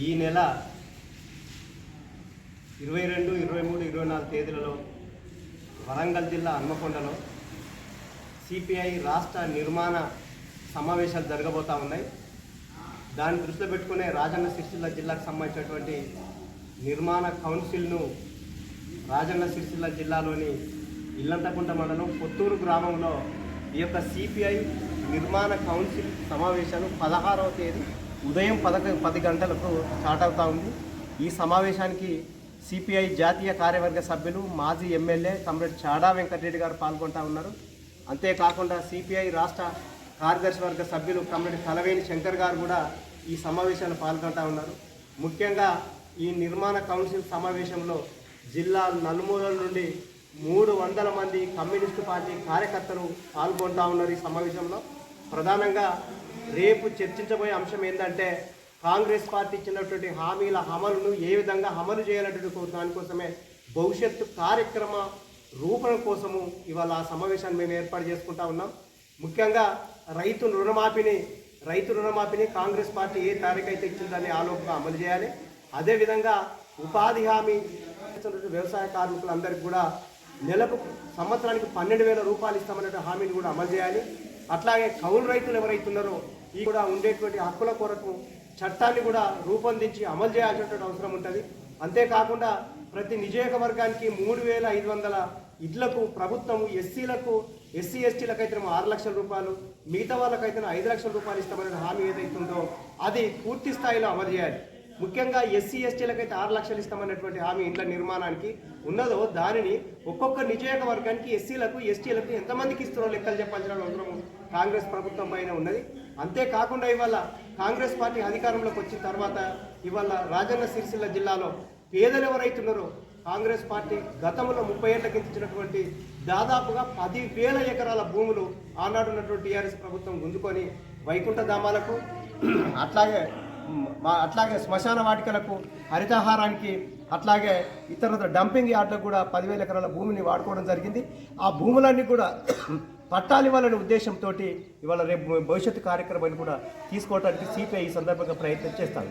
ఈ నెల ఇరవై రెండు ఇరవై మూడు ఇరవై నాలుగు తేదీలలో వరంగల్ జిల్లా హన్మకొండలో సిపిఐ రాష్ట్ర నిర్మాణ సమావేశాలు జరగబోతా ఉన్నాయి. దాన్ని దృష్టిలో పెట్టుకునే రాజన్న సిరిసిల్ల జిల్లాకు సంబంధించినటువంటి నిర్మాణ కౌన్సిల్ను రాజన్న సిరిసిల్ల జిల్లాలోని ఇల్లంతకుంట మండలం పొత్తూరు గ్రామంలో ఈ యొక్క సిపిఐ నిర్మాణ కౌన్సిల్ సమావేశాలు పదహారవ తేదీ ఉదయం పదక పది గంటలకు స్టార్ట్ అవుతా ఉంది. ఈ సమావేశానికి సిపిఐ జాతీయ కార్యవర్గ సభ్యులు మాజీ ఎమ్మెల్యే కమ్రేడ్ చాడా వెంకటరెడ్డి గారు పాల్గొంటా ఉన్నారు. అంతేకాకుండా సిపిఐ రాష్ట్ర కార్యదర్శి వర్గ సభ్యులు కమ్రేడ్ కలవేని శంకర్ గారు కూడా ఈ సమావేశాలు పాల్గొంటా ఉన్నారు. ముఖ్యంగా ఈ నిర్మాణ కౌన్సిల్ సమావేశంలో జిల్లా నలుమూలల నుండి మూడు వందల మంది కమ్యూనిస్టు పార్టీ కార్యకర్తలు పాల్గొంటా ఉన్నారు ఈ సమావేశంలో. ప్రధానంగా రేపు చర్చించబోయే అంశం ఏంటంటే కాంగ్రెస్ పార్టీ ఇచ్చినటువంటి హామీల అమలును ఏ విధంగా అమలు చేయాలనేటువంటి దానికోసమే భవిష్యత్తు కార్యక్రమ రూపణ కోసము ఇవాళ ఆ సమావేశాన్ని మేము ఏర్పాటు చేసుకుంటా ఉన్నాం. ముఖ్యంగా రైతు రుణమాఫీని రైతు రుణమాఫీని కాంగ్రెస్ పార్టీ ఏ తారీఖు అయితే ఇచ్చిందని ఆలోపుగా అమలు చేయాలి. అదేవిధంగా ఉపాధి హామీ వ్యవసాయ కార్మికులందరికీ కూడా నెలకు సంవత్సరానికి పన్నెండు వేల రూపాయలు ఇస్తామనే హామీని కూడా అమలు చేయాలి. అట్లాగే కౌలు రైతులు ఎవరైతున్నారో ఈ కూడా ఉండేటువంటి హక్కుల కొరకు చట్టాన్ని కూడా రూపొందించి అమలు చేయాల్సినటువంటి అవసరం ఉంటుంది. అంతేకాకుండా ప్రతి నియోజకవర్గానికి మూడు వేల ఐదు వందల ఇళ్ళకు ప్రభుత్వం ఎస్సీలకు ఎస్సీ ఎస్టీలకు అయితే ఆరు లక్షల రూపాయలు మిగతా వాళ్ళకైతే ఐదు లక్షల రూపాయలు ఇస్తామనే హామీ ఏదైతుందో అది పూర్తి స్థాయిలో అమలు చేయాలి. ముఖ్యంగా ఎస్సీ ఎస్టీలకైతే ఆరు లక్షలు ఇస్తామన్నటువంటి హామీ ఇండ్ల నిర్మాణానికి ఉన్నదో దానిని ఒక్కొక్క నియోజకవర్గానికి ఎస్సీలకు ఎస్టీలకు ఎంతమందికి ఇస్తారో లెక్కలు చెప్పాల్సిన అవసరం కాంగ్రెస్ ప్రభుత్వం పైన ఉన్నది. అంతేకాకుండా ఇవాళ కాంగ్రెస్ పార్టీ అధికారంలోకి వచ్చిన తర్వాత ఇవాళ రాజన్న సిరిసిల్ల జిల్లాలో పేదలు ఎవరైతున్నారో కాంగ్రెస్ పార్టీ గతంలో ముప్పై ఏళ్ళ కింద ఇచ్చినటువంటి దాదాపుగా పదివేల ఎకరాల భూములు ఆనాడు ఉన్నటువంటి టీఆర్ఎస్ ప్రభుత్వం గుంజుకొని వైకుంఠ ధామాలకు అట్లాగే అట్లాగే శ్మశాన వాటికలకు హరితహారానికి అట్లాగే ఇతర డంపింగ్ యార్డులకు కూడా పదివేల ఎకరాల భూమిని వాడుకోవడం జరిగింది. ఆ భూములన్నీ కూడా పట్టాలు ఇవ్వాలనే ఉద్దేశంతో ఇవాళ రేపు భవిష్యత్తు కార్యక్రమాన్ని కూడా తీసుకోవడానికి సిపిఐ ఈ సందర్భంగా ప్రయత్నం చేస్తాను.